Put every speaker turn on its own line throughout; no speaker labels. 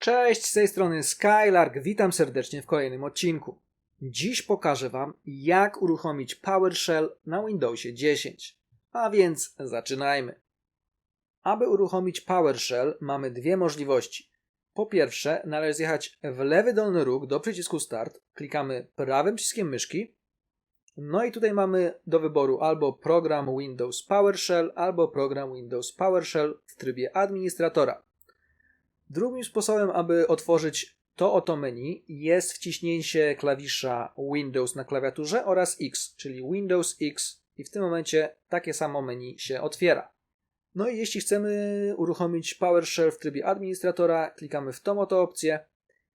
Cześć, z tej strony Skylark, witam serdecznie w kolejnym odcinku. Dziś pokażę Wam, jak uruchomić PowerShell na Windowsie 10. A więc zaczynajmy. Aby uruchomić PowerShell mamy dwie możliwości. Po pierwsze, należy zjechać w lewy dolny róg do przycisku Start, klikamy prawym przyciskiem myszki. No i tutaj mamy do wyboru albo program Windows PowerShell, albo program Windows PowerShell w trybie administratora. Drugim sposobem, aby otworzyć to oto menu jest wciśnięcie klawisza Windows na klawiaturze oraz X, czyli Windows X i w tym momencie takie samo menu się otwiera. No i jeśli chcemy uruchomić PowerShell w trybie administratora, klikamy w tą oto opcję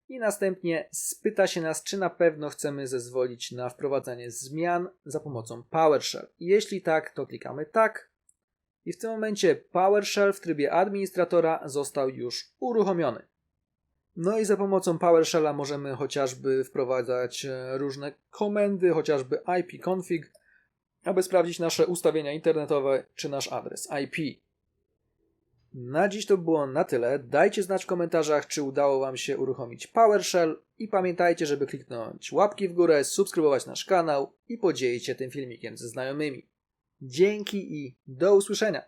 i następnie spyta się nas, czy na pewno chcemy zezwolić na wprowadzanie zmian za pomocą PowerShell. Jeśli tak, to klikamy tak, i w tym momencie PowerShell w trybie administratora został już uruchomiony. No i za pomocą PowerShella możemy chociażby wprowadzać e, różne komendy, chociażby ipconfig, aby sprawdzić nasze ustawienia internetowe czy nasz adres IP. Na dziś to było na tyle. Dajcie znać w komentarzach, czy udało Wam się uruchomić PowerShell i pamiętajcie, żeby kliknąć łapki w górę, subskrybować nasz kanał i podzielić się tym filmikiem ze znajomymi. Dzięki i do usłyszenia.